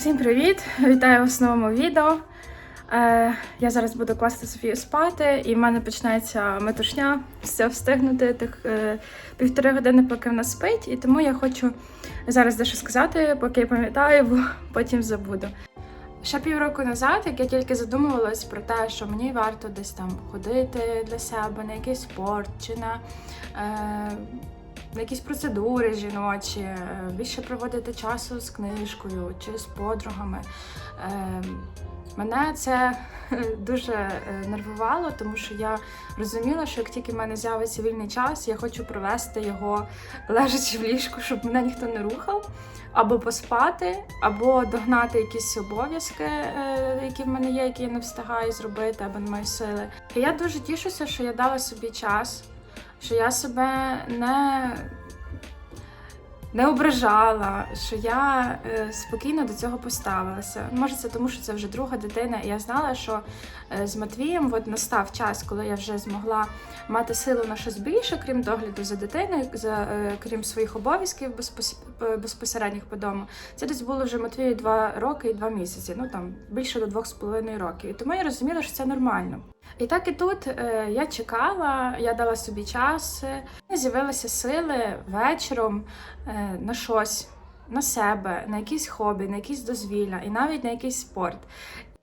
Всім привіт! Вітаю вас в новому відео. Е, я зараз буду класти Софію спати, і в мене почнеться метушня, все встигнути тих е, півтори години, поки вона спить. І тому я хочу зараз дещо сказати, поки я пам'ятаю, бо потім забуду. Ще півроку назад, як я тільки задумувалась про те, що мені варто десь там ходити для себе на якийсь спорт чи на, е, на якісь процедури жіночі, е, більше проводити часу з книжкою чи з подругами. Е, мене це дуже е, нервувало, тому що я розуміла, що як тільки в мене з'явиться вільний час, я хочу провести його лежачи в ліжку, щоб мене ніхто не рухав або поспати, або догнати якісь обов'язки, е, які в мене є, які я не встигаю зробити, або не маю сили. І я дуже тішуся, що я дала собі час, що я себе не. Не ображала, що я е, спокійно до цього поставилася. Може, це тому, що це вже друга дитина, і я знала, що е, з Матвієм от настав час, коли я вже змогла мати силу на щось більше, крім догляду за дитиною, за е, крім своїх обов'язків безпос- безпосередніх по дому. Це десь було вже Матвію два роки і два місяці. Ну там більше до двох з половиною років. І тому я розуміла, що це нормально. І так і тут е, я чекала, я дала собі час, з'явилися сили вечором е, на щось, на себе, на якісь хобі, на якісь дозвілля і навіть на якийсь спорт.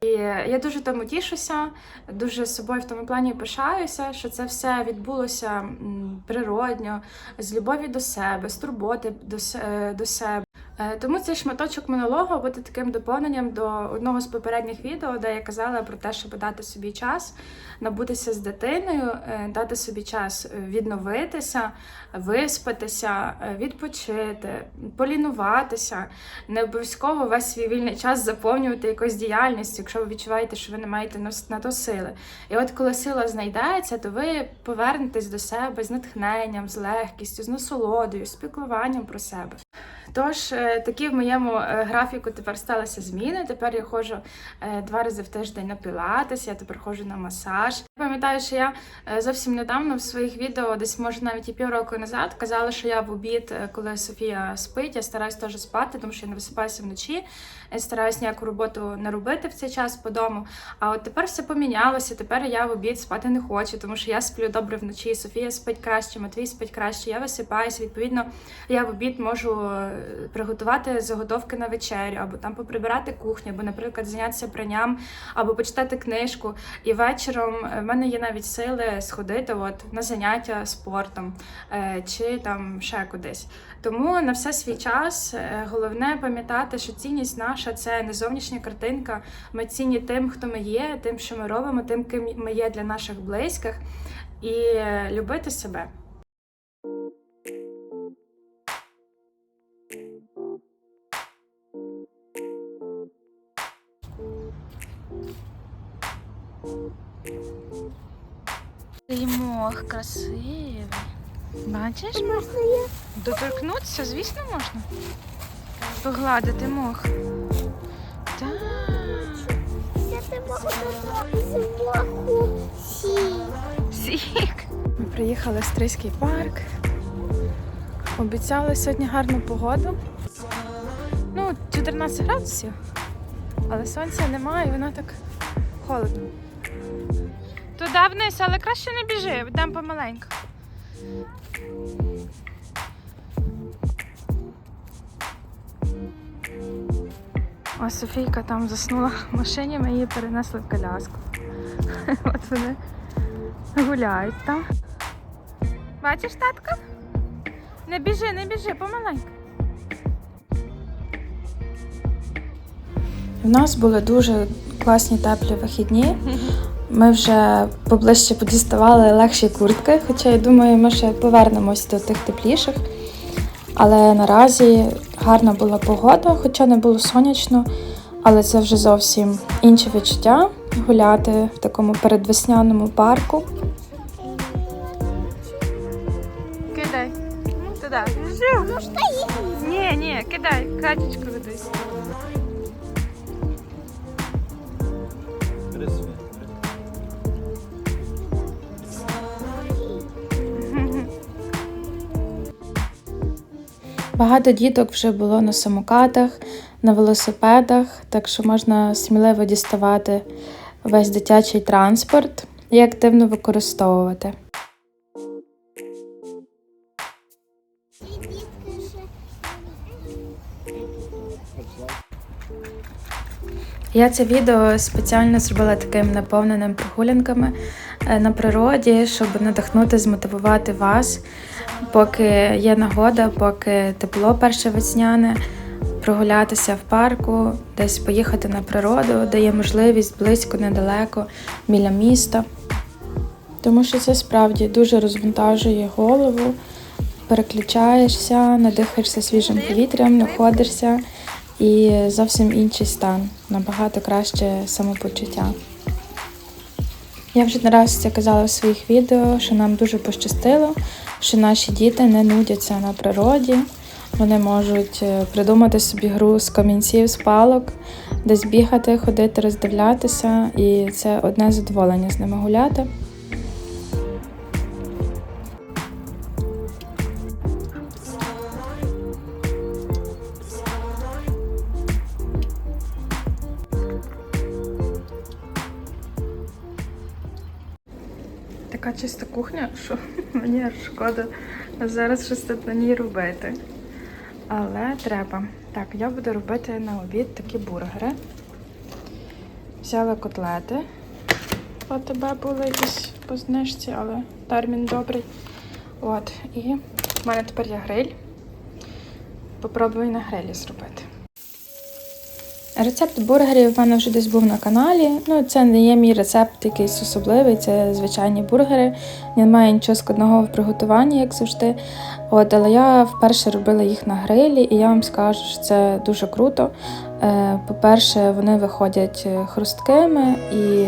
І я дуже тому тішуся, дуже собою в тому плані пишаюся, що це все відбулося природньо, з любові до себе, з турботи до, е, до себе. Е, Тому цей шматочок монологу буде таким доповненням до одного з попередніх відео, де я казала про те, щоб дати собі час набутися з дитиною, е, дати собі час відновитися, виспатися, е, відпочити, полінуватися. Не обов'язково весь свій вільний час заповнювати якоюсь діяльністю, якщо ви відчуваєте, що ви не маєте на- то сили. І от коли сила знайдеться, то ви повернетесь до себе з натхненням, з легкістю, з насолодою, з про себе. Тож е, такі в моєму е, графіку тепер сталися зміни. Тепер я ходжу е, два рази в тиждень на пілатес, я тепер ходжу на масаж. Пам'ятаю, що я зовсім недавно в своїх відео, десь може навіть і півроку назад, казала, що я в обід, коли Софія спить, я стараюсь теж спати, тому що я не висипаюся вночі. Я стараюсь ніяку роботу не робити в цей час по дому. А от тепер все помінялося. Тепер я в обід спати не хочу, тому що я сплю добре вночі. Софія спить краще, Матвій спить краще. Я висипаюся. Відповідно, я в обід можу приготувати заготовки на вечерю, або там поприбирати кухню, або, наприклад, зайнятися пранням, або почитати книжку. І вечором е, в мене є навіть сили сходити от, на заняття спортом е, чи там ще кудись. Тому на все свій час е, головне пам'ятати, що цінність наша це не зовнішня картинка. Ми цінні тим, хто ми є, тим, що ми робимо, тим, ким ми є для наших близьких, і любити себе. Цей мох красивий. Бачиш? Можна я? Доторкнутися, звісно, можна. Погладити мох. Так. Я не можу з моху сі. Сік. Ми приїхали в Стрийський парк. Обіцяли сьогодні гарну погоду. Ну, 14 градусів, але сонця немає, і воно так холодно. Туди вниз, але краще не біжи, йдемо помаленьку. Ось Софійка там заснула в машині, ми її перенесли в коляску. От вони гуляють там. Бачиш, татко? Не біжи, не біжи, помаленьку. У нас були дуже класні теплі вихідні. Ми вже поближче подіставали легші куртки, хоча я думаю, ми ще повернемось до тих тепліших. Але наразі гарна була погода, хоча не було сонячно, але це вже зовсім інше відчуття гуляти в такому передвесняному парку. Кидай. Туди. Ні, ні, кидай, качечку ведись. Багато діток вже було на самокатах, на велосипедах, так що можна сміливо діставати весь дитячий транспорт і активно використовувати. Я це відео спеціально зробила таким наповненим прогулянками е, на природі, щоб надихнути, змотивувати вас, поки є нагода, поки тепло перше весняне, прогулятися в парку, десь поїхати на природу, де є можливість близько, недалеко, біля міста. Тому що це справді дуже розвантажує голову, переключаєшся, надихаєшся свіжим повітрям, знаходишся і зовсім інший стан, набагато краще самопочуття. Я вже не раз це казала в своїх відео, що нам дуже пощастило, що наші діти не нудяться на природі. Вони можуть е, придумати собі гру з камінців, з палок, десь бігати, ходити, роздивлятися, і це одне задоволення з ними гуляти. Чиста кухня, що мені шкода зараз щось тут на ній робити. Але треба. Так, я буду робити на обід такі бургери. Взяла котлети. От тебе були якісь по знижці, але термін добрий. От, і в мене тепер є гриль. Попробую на грилі зробити. Рецепт бургерів в мене вже десь був на каналі. Ну, це не є мій рецепт якийсь особливий, це звичайні бургери. Немає нічого складного в приготуванні, як завжди. От, але я вперше робила їх на грилі, і я вам скажу, що це дуже круто. Е, По-перше, вони виходять е, хрусткими і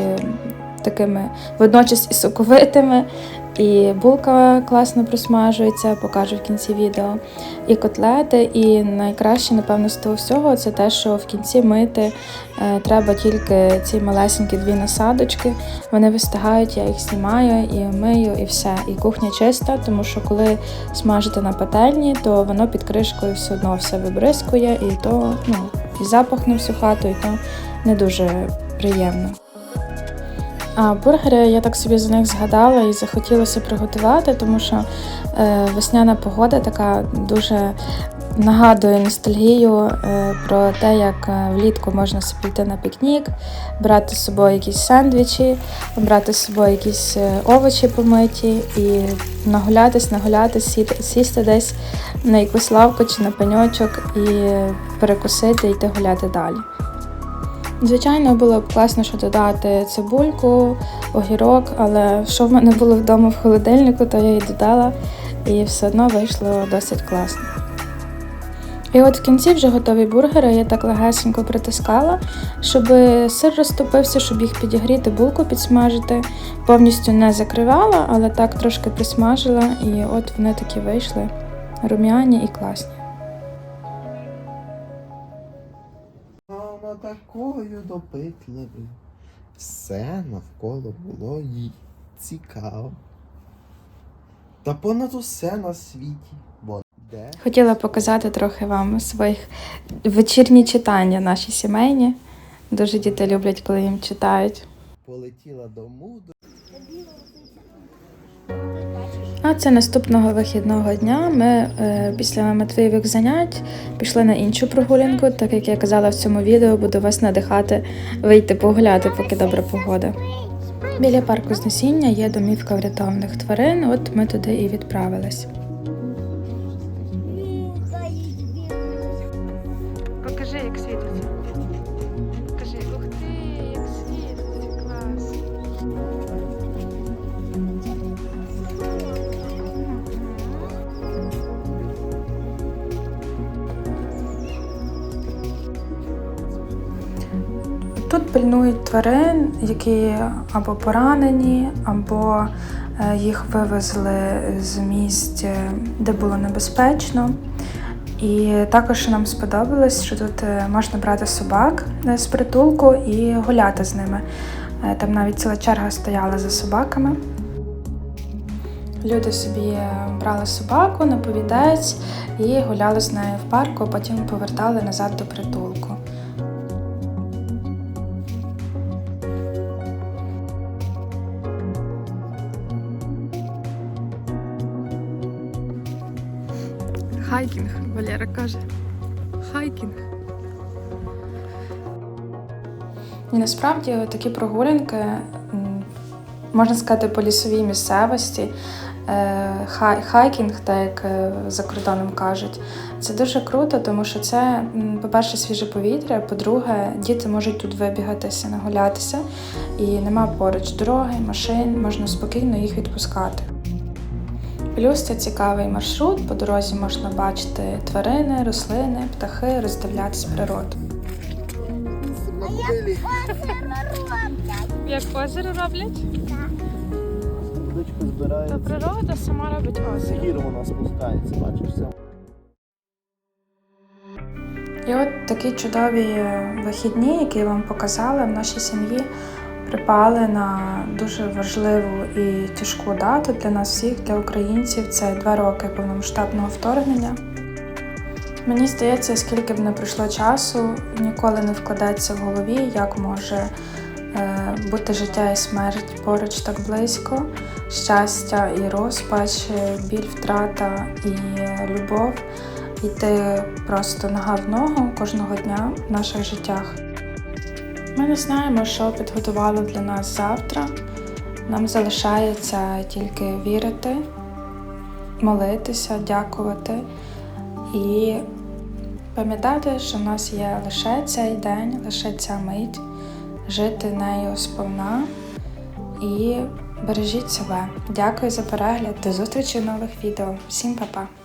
такими водночас і соковитими. І булка класно просмажується, покажу в кінці відео. І котлети. І найкраще, напевно, з того всього це те, що в кінці мити е, треба тільки ці малесенькі дві насадочки. Вони вистигають, я їх знімаю і мию, і все. І кухня чиста, тому що коли смажите на пательні, то воно під кришкою все одно все вибризкує, і то ну, і запах на всю хату, і то не дуже приємно. А бургери я так собі за них згадала і захотілося приготувати, тому що е, весняна погода така дуже нагадує ностальгію е, про те, як е, влітку можна собі йти на пікнік, брати з собою якісь сендвічі, брати з собою якісь овочі помиті і нагулятись, нагулятись, сісти десь на якусь лавку чи на пеньочок і перекусити йти гуляти далі. Звичайно, було б класно, що додати цибульку, огірок, але що в мене було вдома в холодильнику, то я її додала, і все одно вийшло досить класно. І от в кінці вже готові бургери я так легесенько притискала, щоб сир розтопився, щоб їх підігріти, булку підсмажити. Повністю не закривала, але так трошки присмажила, і от вони такі вийшли рум'яні і класні. Такою допитливою. Все навколо було їй цікаво. Та понад усе на світі. Бо де Хотіла показати трохи вам своїх вечірні читання наші сімейні. Дуже діти люблять, коли їм читають. полетіла до мудрості. А це наступного вихідного дня. Ми е, після Матвієвих занять пішли на іншу прогулянку, так як я казала в цьому відео, буду вас надихати вийти погуляти, поки добра погода. Біля парку знесіння є домівка врятованих тварин. От ми туди і відправились. Покажи, як світиться. Тварин, які або поранені, або е, їх вивезли з місць, е, де було небезпечно. І також нам сподобалось, що тут е, можна брати собак з притулку і гуляти з ними. Там навіть ціла черга стояла за собаками. Люди собі брали собаку на повідець і гуляли з нею в парку, а потім повертали назад до притулку. Хайкінг, Валера каже. Хайкінг. І насправді такі прогулянки, можна сказати, по лісовій місцевості, е, хай, хайкінг, так як е, за кордоном кажуть, це дуже круто, тому що це, по-перше, свіже повітря, по-друге, діти можуть тут вибігатися, нагулятися, і нема поруч дороги, машин, можна спокійно їх відпускати. Плюс це цікавий маршрут. По дорозі можна бачити тварини, рослини, птахи, роздивлятися природу. Як озеро роблять? Водичка То природа сама робить озеро. Гір вона спускається, бачиш все. І от такі чудові вихідні, які я вам показала в нашій сім'ї, припали на дуже важливу і тяжку дату для нас всіх, для українців. Це два роки повномасштабного вторгнення. Мені здається, скільки б не пройшло часу, ніколи не вкладеться в голові, як може е, бути життя і смерть поруч так близько, щастя і розпач, е, біль, втрата і любов йти просто нога в ногу кожного дня в наших життях. Ми не знаємо, що підготувало для нас завтра. Нам залишається тільки вірити, молитися, дякувати і пам'ятати, що в нас є лише цей день, лише ця мить, жити нею сповна і бережіть себе. Дякую за перегляд. До зустрічі в нових відео. Всім па-па!